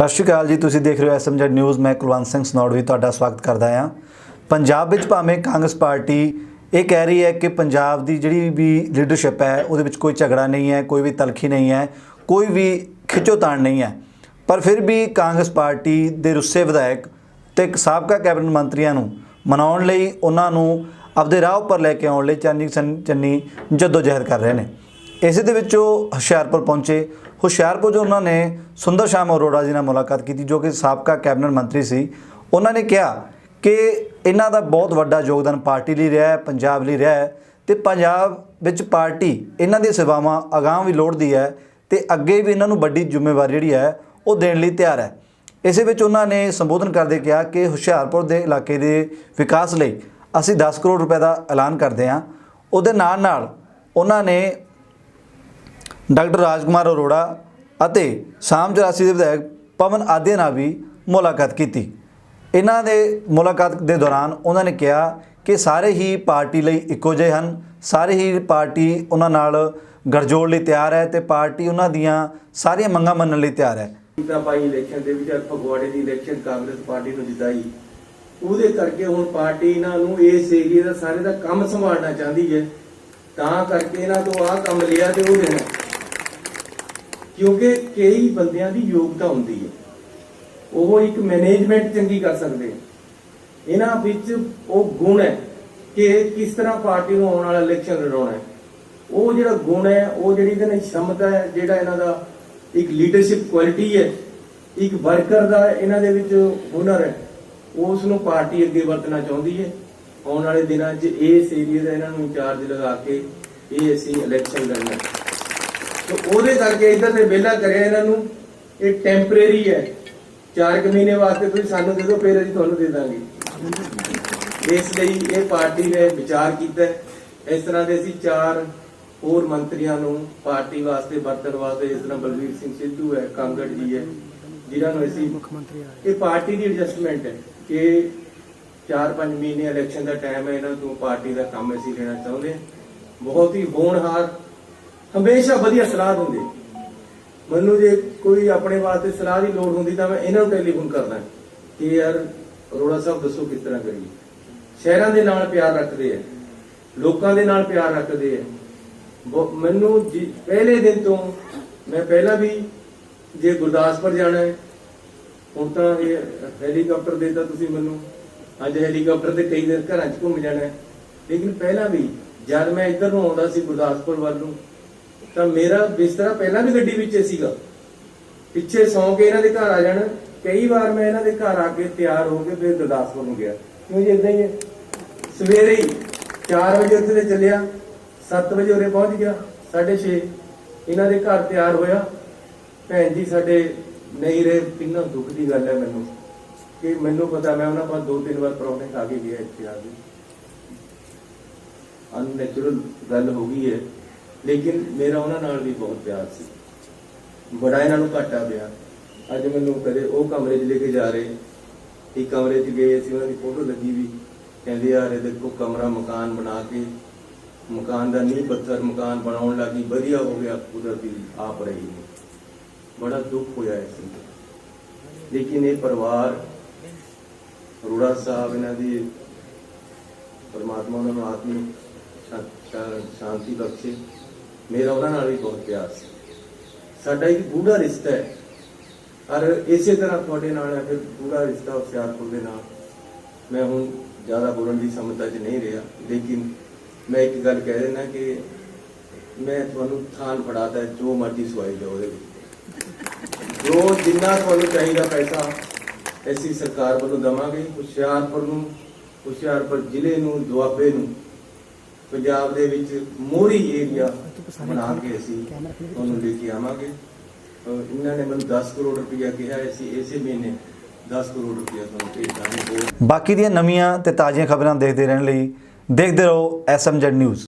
ਸਤਿ ਸ਼੍ਰੀ ਅਕਾਲ ਜੀ, ਤੁਸੀਂ ਦੇਖ ਰਹੇ ਹੋ ਐਸਐਮਜੈਡ ਨਿਊਜ਼, ਮੈਂ ਕੁਲਵੰਤ ਸਿੰਘ ਸਨੌੜਵੀ ਤੁਹਾਡਾ ਸਵਾਗਤ ਕਰਦਾ ਹਾਂ। ਪੰਜਾਬ ਵਿੱਚ ਭਾਵੇਂ ਕਾਂਗਰਸ ਪਾਰਟੀ ਇਹ ਕਹਿ ਰਹੀ ਹੈ ਕਿ ਪੰਜਾਬ ਦੀ ਜਿਹੜੀ ਵੀ ਲੀਡਰਸ਼ਿਪ ਹੈ, ਉਹਦੇ ਵਿੱਚ ਕੋਈ ਝਗੜਾ ਨਹੀਂ ਹੈ, ਕੋਈ ਵੀ ਤਲਖੀ ਨਹੀਂ ਹੈ, ਕੋਈ ਵੀ ਖਿੱਚੋਤਾਣ ਨਹੀਂ ਹੈ। ਪਰ ਫਿਰ ਵੀ ਕਾਂਗਰਸ ਪਾਰਟੀ ਦੇ ਰੁੱਸੇ ਵਿਧਾਇਕ ਤੇ ਇੱਕ ਸਾਬਕਾ ਕੈਬਨਿਟ ਮੰਤਰੀਆਂ ਨੂੰ ਮਨਾਉਣ ਲਈ ਉਹਨਾਂ ਨੂੰ ਆਪਦੇ ਰਾਹ ਉੱਪਰ ਲੈ ਕੇ ਆਉਣ ਲਈ ਚੰਨੀ ਸੰ- ਚੰਨੀ ਜਦੋਜਹਿਦ ਕਰ ਰਹੇ ਨੇ। ਇਸੇ ਦੇ ਵਿੱਚ ਉਹ ਹੁਸ਼ਿਆਰਪੁਰ ਪਹੁੰਚੇ। ਹੁਸ਼ਿਆਰਪੁਰ 'ਚ ਉਹਨਾਂ ਨੇ ਸੁੰਦਰ ਸ਼ਾਮ ਅਰੋੜਾ ਜੀ ਨਾਲ ਮੁਲਾਕਾਤ ਕੀਤੀ, ਜੋ ਕਿ ਸਾਬਕਾ ਕੈਬਨਿਟ ਮੰਤਰੀ ਸੀ, ਉਹਨਾਂ ਨੇ ਕਿਹਾ ਕਿ ਇਹਨਾਂ ਦਾ ਬਹੁਤ ਵੱਡਾ ਯੋਗਦਾਨ ਪਾਰਟੀ ਲਈ ਰਿਹਾ ਹੈ, ਪੰਜਾਬ ਲਈ ਰਿਹਾ ਹੈ ਤੇ ਪੰਜਾਬ ਵਿੱਚ ਪਾਰਟੀ ਇਹਨਾਂ ਦੀਆਂ ਸੇਵਾਵਾਂ ਅਗਾਂਹ ਵੀ ਲੋੜਦੀ ਹੈ ਤੇ ਅੱਗੇ ਵੀ ਇਹਨਾਂ ਨੂੰ ਵੱਡੀ ਜ਼ਿੰਮੇਵਾਰੀ ਜਿਹੜੀ ਹੈ ਉਹ ਦੇਣ ਲਈ ਤਿਆਰ ਹੈ। ਇਸੇ ਵਿੱਚ ਉਹਨਾਂ ਨੇ ਸੰਬੋਧਨ ਕਰਦੇ ਕਿਹਾ ਕਿ ਹੁਸ਼ਿਆਰਪੁਰ ਦੇ ਇਲਾਕੇ ਦੇ ਵਿਕਾਸ ਲਈ ਅਸੀਂ 10 ਕਰੋੜ ਰੁਪਏ ਦਾ ਐਲਾਨ ਕਰਦੇ ਹਾਂ। ਉਹਦੇ ਨਾਲ ਨਾਲ ਉਹਨਾਂ ਨੇ ਡਾਕਟਰ ਰਾਜਕੁਮਾਰ ਅਰੋੜਾ ਅਤੇ ਸਾਮ 84 ਦੇ ਵਿਧਾਇਕ ਪਵਨ ਆਦਿ ਨਾਲ ਵੀ ਮੁਲਾਕਾਤ ਕੀਤੀ। ਇਹਨਾਂ ਦੇ ਮੁਲਾਕਾਤ ਦੇ ਦੌਰਾਨ ਉਹਨਾਂ ਨੇ ਕਿਹਾ ਕਿ ਸਾਰੇ ਹੀ ਪਾਰਟੀ ਲਈ ਇੱਕੋ ਜਿਹੇ ਹਨ। ਸਾਰੇ ਹੀ ਪਾਰਟੀ ਉਹਨਾਂ ਨਾਲ ਗਠਜੋੜ ਲਈ ਤਿਆਰ ਹੈ ਤੇ ਪਾਰਟੀ ਉਹਨਾਂ ਦੀਆਂ ਸਾਰੀਆਂ ਮੰਗਾਂ ਮੰਨਣ ਲਈ ਤਿਆਰ ਹੈ। ਤਾਂ ਪਾਈ ਇਲੈਕਸ਼ਨ ਦੇ ਵਿੱਚ ਫਗਵਾੜੇ ਦੀ ਇਲੈਕਸ਼ਨ ਕਾਂਗਰਸ ਪਾਰਟੀ ਨੂੰ ਜਿਤਾਈ। ਉਹਦੇ ਕਰਕੇ ਹੁਣ ਪਾਰਟੀ ਇਹਨਾਂ ਨੂੰ ਇਸ ਏਰੀਆ ਦਾ ਸਾਰੇ ਦਾ ਕੰਮ ਸੰਭਾਲਣਾ ਚਾਹੁੰਦੀ ਹੈ। ਤਾਂ ਕਰਕੇ ਇਹਨਾਂ ਤੋਂ ਆਹ ਕੰਮ ਲਿਆ ਤੇ ਉਹ ਦੇਣਾ। ਕਿਉਂਕਿ ਕਈ ਬੰਦਿਆਂ ਦੀ ਯੋਗਤਾ ਹੁੰਦੀ ਹੈ। ਉਹ ਇੱਕ ਮੈਨੇਜਮੈਂਟ ਚੰਗੀ ਕਰ ਸਕਦੇ ਇਹਨਾਂ ਵਿੱਚ ਉਹ ਗੁਣ ਹੈ ਕਿ ਕਿਸ ਤਰ੍ਹਾਂ ਪਾਰਟੀ ਨੂੰ ਆਉਣ ਵਾਲਾ ਇਲੈਕਸ਼ਨ ਲੜਾਉਣਾ ਹੈ। ਉਹ ਜਿਹੜਾ ਗੁਣ ਹੈ, ਉਹ ਜਿਹੜੀ ਇਹਨਾਂ ਦੀ ਸ਼ਮਤਾ ਹੈ, ਜਿਹੜਾ ਇਹਨਾਂ ਦਾ ਇੱਕ ਲੀਡਰਸ਼ਿਪ ਕੁਆਲਿਟੀ ਹੈ, ਇੱਕ ਵਰਕਰ ਦਾ ਇਹਨਾਂ ਦੇ ਵਿੱਚ ਹੁਨਰ ਹੈ ਉਸ ਨੂੰ ਪਾਰਟੀ ਅੱਗੇ ਵਰਤਣਾ ਚਾਹੁੰਦੀ ਹੈ। ਆਉਣ ਵਾਲੇ ਦਿਨਾਂ 'ਚ ਇਸ ਏਰੀਆ ਦਾ ਇਹਨਾਂ ਨੂੰ ਇੰਚਾਰਜ ਲਗਾ ਕੇ ਇਹ ਅਸੀਂ ਇਲੈਕਸ਼ਨ ਲੜਨਾ ਤੇ ਉਹਦੇ ਕਰਕੇ ਇਧਰ ਨੇ ਵਿਹਲਾ ਕਰਿਆ ਇਹਨਾਂ ਨੂੰ। ਇਹ ਟੈਂਪਰੇਰੀ ਹੈ। 4 ਮਹੀਨੇ ਵਾਸਤੇ ਤੁਸੀਂ ਸਾਨੂੰ ਦੇ ਦਿਓ ਫਿਰ ਅਸੀਂ ਤੁਹਾਨੂੰ ਦੇ ਦਾਂਗੇ। ਇਸ ਲਈ ਇਹ ਪਾਰਟੀ ਨੇ ਵਿਚਾਰ ਕੀਤਾ। ਇਸ ਤਰ੍ਹਾਂ ਦੇ ਅਸੀਂ ਚਾਰ ਹੋਰ ਮੰਤਰੀਆਂ ਨੂੰ ਪਾਰਟੀ ਵਾਸਤੇ ਵਰਤਣ ਵਾਸਤੇ ਇਸ ਤਰ੍ਹਾਂ ਬਲਵੀਰ ਸਿੰਘ ਸਿੱਧੂ ਹੈ ਕਾਂਗੜ ਜੀ ਹੈ ਜਿਨ੍ਹਾਂ ਨੂੰ ਅਸੀਂ ਇਹ ਪਾਰਟੀ ਦੀ ਐਡਜਸਟਮੈਂਟ ਹੈ ਕਿ 4-5 ਮਹੀਨੇ ਇਲੈਕਸ਼ਨ ਦਾ ਟਾਈਮ ਹੈ। ਇਹਨਾਂ ਤੋਂ ਪਾਰਟੀ ਦਾ ਕੰਮ ਅਸੀਂ ਲੈਣਾ ਚਾਹੁੰਦੇ ਹਾਂ। ਬਹੁਤ ਹੀ ਹੋਣਹਾਰ ਹਮੇਸ਼ਾ ਵਧੀਆ ਸਲਾਹ ਦਿੰਦੇ। ਮੈਨੂੰ ਜੇ ਕੋਈ ਆਪਣੇ ਵਾਸਤੇ ਸਲਾਹ ਦੀ ਲੋੜ ਹੁੰਦੀ ਤਾਂ ਮੈਂ ਇਹਨਾਂ ਨੂੰ ਟੈਲੀਫੋਨ ਕਰਦਾ ਕਿ ਯਾਰ ਅਰੋੜਾ ਸਾਹਿਬ ਦੱਸੋ ਕਿਸ ਤਰ੍ਹਾਂ ਕਰੀਏ। ਸ਼ਹਿਰਾਂ ਦੇ ਨਾਲ ਪਿਆਰ ਰੱਖਦੇ ਆ। ਲੋਕਾਂ ਦੇ ਨਾਲ ਪਿਆਰ ਰੱਖਦੇ ਆ। ਮੈਨੂੰ ਜੀ- ਪਹਿਲੇ ਦਿਨ ਤੋਂ ਮੈਂ ਪਹਿਲਾਂ ਵੀ ਜੇ ਗੁਰਦਾਸਪੁਰ ਜਾਣਾ ਹੈ, ਹੁਣ ਤਾਂ ਇਹ ਹੈਲੀਕਾਪਟਰ ਦੇਤਾ ਤੁਸੀਂ ਮੈਨੂੰ ਅੱਜ ਹੈਲੀਕਾਪਟਰ ਤੇ ਕਈ ਦਿਨ ਘਰਾਂ 'ਚ ਘੁੰਮ ਜਾਣਾ ਹੈ। ਲੇਕਿਨ ਪਹਿਲਾਂ ਵੀ ਜਦ ਮੈਂ ਇੱਧਰ ਨੂੰ ਆਉਂਦਾ ਸੀ ਗੁਰਦਾਸਪੁਰ ਵੱਲ ਨੂੰ ਤਾਂ ਮੇਰਾ ਬਿਸਤਰਾ ਪਹਿਲਾਂ ਵੀ ਗੱਡੀ ਵਿੱਚ ਸੀਗਾ। ਪਿੱਛੇ ਸੌਂ ਕੇ ਇਹਨਾਂ ਦੇ ਘਰ ਆ ਜਾਣਾ, ਕਈ ਵਾਰ ਮੈਂ ਇਹਨਾਂ ਦੇ ਘਰ ਆ ਕੇ ਤਿਆਰ ਹੋ ਕੇ ਫਿਰ ਗੁਰਦਾਸਪੁਰ ਨੂੰ ਗਿਆ। ਕਿਉਂ ਜੀ ਇਦਾਂ ਹੀ ਹੈ? ਸਵੇਰੇ ਹੀ 4 ਵਜੇ ਉੱਥੇ ਚੱਲਿਆ 7 ਵਜੇ ਉਰੇ ਪਹੁੰਚ ਗਿਆ 6:30 ਇਹਨਾਂ ਦੇ ਘਰ ਤਿਆਰ ਹੋਇਆ। ਭੈਣ ਜੀ, ਸਾਡੇ ਨਹੀਂ ਰਹੇ ਕਿੰਨਾ ਦੁੱਖ ਦੀ ਗੱਲ ਹੈ ਮੈਨੂੰ। ਕਿ ਮੈਨੂੰ ਪਤਾ, ਮੈਂ ਉਹਨਾਂ ਕੋਲ ਦੋ ਤਿੰਨ ਵਾਰ ਪ੍ਰੋਬਲਮ ਖਾ ਕੇ ਗਿਆ ਇੱਥੇ ਆ ਕੇ। ਅਨਨੈਚੁਰਲ ਗੱਲ ਹੋ ਗਈ ਹੈ। ਲੇਕਿਨ ਮੇਰਾ ਉਹਨਾਂ ਨਾਲ ਵੀ ਬਹੁਤ ਪਿਆਰ ਸੀ। ਬੜਾ ਇਹਨਾਂ ਨੂੰ ਘਾਟਾ ਪਿਆ। ਅੱਜ ਮੈਨੂੰ ਕਦੇ ਉਹ ਕਮਰੇ 'ਚ ਲੈ ਕੇ ਜਾ ਰਹੇ। ਇੱਕ ਕਮਰੇ 'ਚ ਗਏ ਅਸੀਂ, ਉਹਨਾਂ ਦੀ ਫੋਟੋ ਲੱਗੀ ਵੀ। ਕਹਿੰਦੇ, ਯਾਰ, ਇਹ ਦੇਖੋ ਕਮਰਾ, ਮਕਾਨ ਬਣਾ ਕੇ। ਮਕਾਨ ਦਾ ਨੀਂਹ ਪੱਥਰ ਮਕਾਨ ਬਣਾਉਣ ਲੱਗੀ। ਵਧੀਆ ਹੋ ਗਿਆ, ਕੁਦਰਤੀ ਆਪ ਰਹੀ ਨੇ ਬੜਾ ਦੁੱਖ ਹੋਇਆ ਇਸ ਨੂੰ ਲੇਕਿਨ ਇਹ ਪਰਿਵਾਰ ਅਰੋੜਾ ਸਾਹਿਬ, ਇਹਨਾਂ ਦੀ ਪਰਮਾਤਮਾ ਉਹਨਾਂ ਨੂੰ ਆਤਮਿਕ ਸ਼ਾਂਤੀ ਬਖਸ਼ੇ। ਮੇਰਾ ਉਹਨਾਂ ਨਾਲ ਵੀ ਬਹੁਤ ਪਿਆਰ ਸੀ। ਸਾਡਾ ਇੱਕ ਗੂੜਾ ਰਿਸ਼ਤਾ ਹੈ। ਔਰ ਇਸੇ ਤਰ੍ਹਾਂ ਤੁਹਾਡੇ ਨਾਲ ਹੈ ਫਿਰ ਗੂੜਾ ਰਿਸ਼ਤਾ ਹੁਸ਼ਿਆਰਪੁਰ ਦੇ ਨਾਲ। ਮੈਂ ਹੁਣ ਜ਼ਿਆਦਾ ਬੋਲਣ ਦੀ ਸਮਤਾ 'ਚ ਨਹੀਂ ਰਿਹਾ, ਲੇਕਿਨ ਮੈਂ ਇੱਕ ਗੱਲ ਕਹਿ ਦੇਣਾ ਕਿ ਮੈਂ ਤੁਹਾਨੂੰ ਥਾਨ ਫੜਾਤਾ, ਜੋ ਮਰਜ਼ੀ ਸਵਾਈ ਜਾਓ ਉਹਦੇ ਵਿੱਚ। ਜੋ ਜਿੰਨਾ ਤੁਹਾਨੂੰ ਚਾਹੀਦਾ ਪੈਸਾ, ਅਸੀਂ ਸਰਕਾਰ ਵੱਲੋਂ ਦਵਾਂਗੇ। ਹੁਸ਼ਿਆਰਪੁਰ ਨੂੰ, ਹੁਸ਼ਿਆਰਪੁਰ ਜ਼ਿਲ੍ਹੇ ਨੂੰ, ਦੁਆਬੇ ਨੂੰ ਪੰਜਾਬ ਦੇ ਵਿੱਚ ਮੋਰੀ ਏਰੀਆ ਬਣਾ ਕੇ ਅਸੀਂ ਤੁਹਾਨੂੰ ਲੈ ਕੇ ਆਵਾਂਗੇ। ਇਹਨਾਂ ਨੇ ਮੈਨੂੰ 10 ਕਰੋੜ ਰੁਪਇਆ ਕਿਹਾ ਅਸੀਂ ਇਸੇ ਮਹੀਨੇ 10 ਕਰੋੜ ਰੁਪਇਆ ਤੁਹਾਨੂੰ ਭੇਜ ਦਾਂਗੇ ਬਾਕੀ ਦੀਆਂ ਨਵੀਆਂ ਤੇ ਤਾਜ਼ੀਆਂ ਖਬਰਾਂ ਦੇਖਦੇ ਰਹਿਣ ਲਈ ਦੇਖਦੇ ਰਹੋ ਐਸਐਮਜੈਡ ਨਿਊਜ਼।